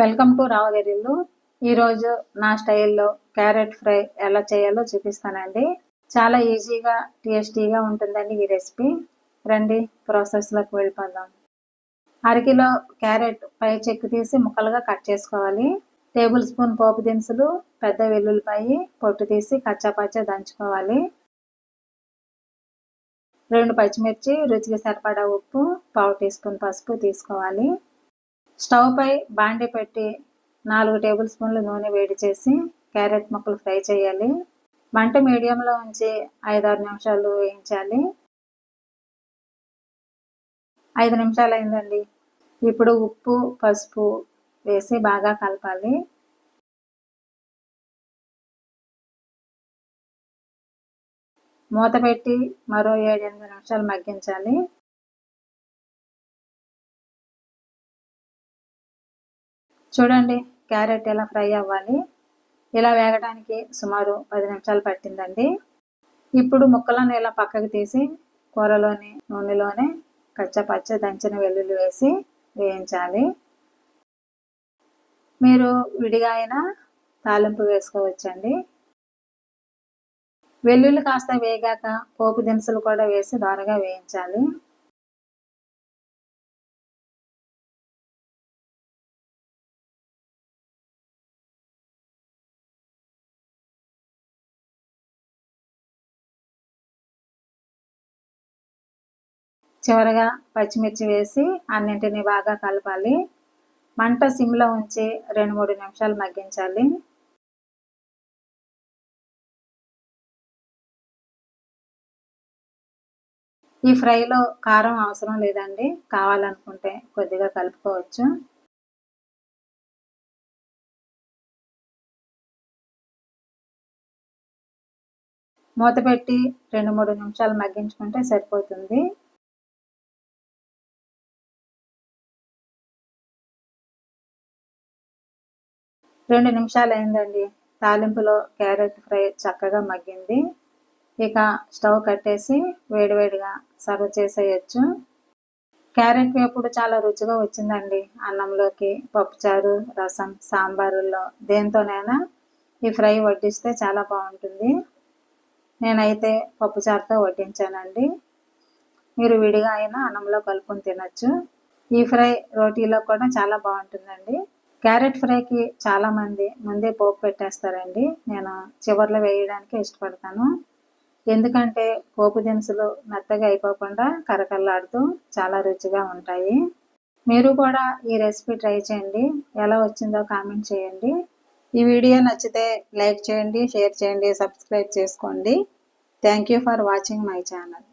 Welcome to రావగిరిల్లు. ఈరోజు నా స్టైల్లో క్యారెట్ ఫ్రై ఎలా చేయాలో చూపిస్తానండి. చాలా ఈజీగా టేస్టీగా ఉంటుందండి ఈ రెసిపీ. రండి ప్రాసెస్లోకి వెళ్ళిపోదాం. అరకిలో క్యారెట్ పై చెక్కు తీసి ముక్కలుగా కట్ చేసుకోవాలి. టేబుల్ స్పూన్ పోపు దినుసులు పెద్ద వెల్లుల్లిపాయి పొట్టు తీసి కచ్చాపచ్చ దంచుకోవాలి. రెండు పచ్చిమిర్చి రుచికి సరిపడా ఉప్పు పావు టీ స్పూన్ పసుపు తీసుకోవాలి. స్టవ్ పై బాండి పెట్టి నాలుగు టేబుల్ స్పూన్లు నూనె వేడి చేసి క్యారెట్ ముక్కలు ఫ్రై చేయాలి. మంట మీడియంలో ఉంచి ఐదారు నిమిషాలు వేయించాలి. ఐదు నిమిషాలు అయిందండి. ఇప్పుడు ఉప్పు పసుపు వేసి బాగా కలపాలి. మూత పెట్టి మరో ఏడెనిమిది నిమిషాలు మగ్గించాలి. చూడండి క్యారెట్ ఎలా ఫ్రై అవ్వాలి? ఇలా వేగడానికి సుమారు పది నిమిషాలు పట్టిందండి. ఇప్పుడు ముక్కలను ఇలా పక్కకు తీసి కూరలోని నూనెలోనే కచ్చపచ్చ దంచిన వెల్లుల్లి వేసి వేయించాలి. మీరు విడిగా అయినా తాలింపు వేసుకోవచ్చండి. వెల్లుల్లి కాస్త వేగాక పోపు దినుసులు కూడా వేసి దారగా వేయించాలి. చివరగా పచ్చిమిర్చి వేసి అన్నింటిని బాగా కలపాలి. మంట సిమ్లో ఉంచి రెండు మూడు నిమిషాలు మగ్గించాలి. ఈ ఫ్రైలో కారం అవసరం లేదండి. కావాలనుకుంటే కొద్దిగా కలుపుకోవచ్చు. మూత పెట్టి రెండు మూడు నిమిషాలు మగ్గించుకుంటే సరిపోతుంది. రెండు నిమిషాలు అయిందండి తాలింపులో క్యారెట్ ఫ్రై చక్కగా మగ్గింది. ఇక స్టవ్ కట్టేసి వేడివేడిగా సర్వ్ చేసేయచ్చు. క్యారెట్ వేపుడు చాలా రుచిగా వచ్చిందండి. అన్నంలోకి పప్పుచారు రసం సాంబారుల్లో దేంతోనైనా ఈ ఫ్రై వడ్డిస్తే చాలా బాగుంటుంది. నేనైతే పప్పుచారుతో వడ్డించానండి. మీరు విడిగా అయినా అన్నంలో కలుపుకొని తినచ్చు. ఈ ఫ్రై రోటీలో కూడా చాలా బాగుంటుందండి. క్యారెట్ ఫ్రైకి చాలామంది ముందే పోపు పెట్టేస్తారండి. నేను చివర్లో వేయడానికి ఇష్టపడతాను. ఎందుకంటే పోపు దినుసులు మెత్తగా అయిపోకుండా కరకల్లాడుతూ చాలా రుచిగా ఉంటాయి. మీరు కూడా ఈ రెసిపీ ట్రై చేయండి. ఎలా వచ్చిందో కామెంట్ చేయండి. ఈ వీడియో నచ్చితే లైక్ చేయండి షేర్ చేయండి సబ్స్క్రైబ్ చేసుకోండి. Thank you for watching my channel.